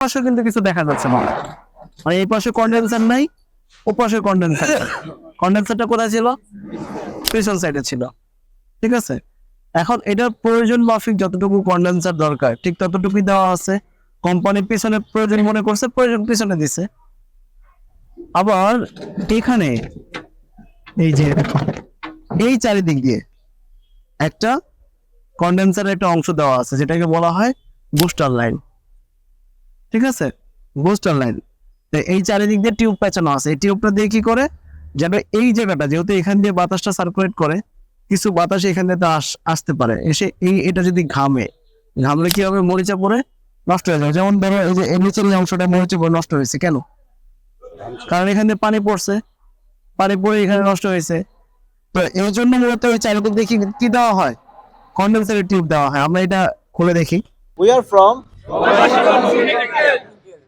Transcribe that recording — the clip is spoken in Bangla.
পাশে কিন্তু কিছু দেখা যাচ্ছে না। মানে এই পাশে কন্ডেন্সার নাই, ও পাশে কন্ডেন্সার কন্ডেন্সারটা কোথায় ছিল? পিছন সাইডে ছিল। ঠিক আছে? এখন এটার প্রয়োজন মাফিক যতটুকু কন্ডেন্সার দরকার, ঠিক ততটুকুই দেওয়া আছে। কোম্পানির পিছনে প্রয়োজন মনে করছে, প্রয়োজন পিছনে দিছে। আবার এখানে এই যে, এই চারিদিক দিয়ে একটা কন্ডেন্সারের একটা অংশ দেওয়া আছে, যেটাকে বলা হয় বুস্টার লাইন ঠিক আছে? বুস্টার লাইন এই চারিদিক দিয়ে টিউব পেঁচানো আছে এই টিউবটা দিয়ে কি করে? যেন এই জায়গাটা যেহেতু এখান দিয়ে বাতাসটা সার্কুলেট করে, কিছু বাতাস এখান দিয়ে আসতে পারে। এসে এই, এটা যদি ঘামে, ঘামলে কি হবে? মরিচা পরে নষ্ট হয়ে যাবে। যেমন ধরো এই যে নিচের অংশটা মরিচা পরে নষ্ট হয়েছে, কেন? কারণ এখান দিয়ে পানি পড়ছে। পানি পড়ে এখানে নষ্ট হয়েছে। তো এই জন্য মূলত ওই চারিদিক দিয়ে কি- দেওয়া হয়? কন্ডেন্সারের টিউব দেওয়া হয়। আমরা এটা খুলে দেখি। We are from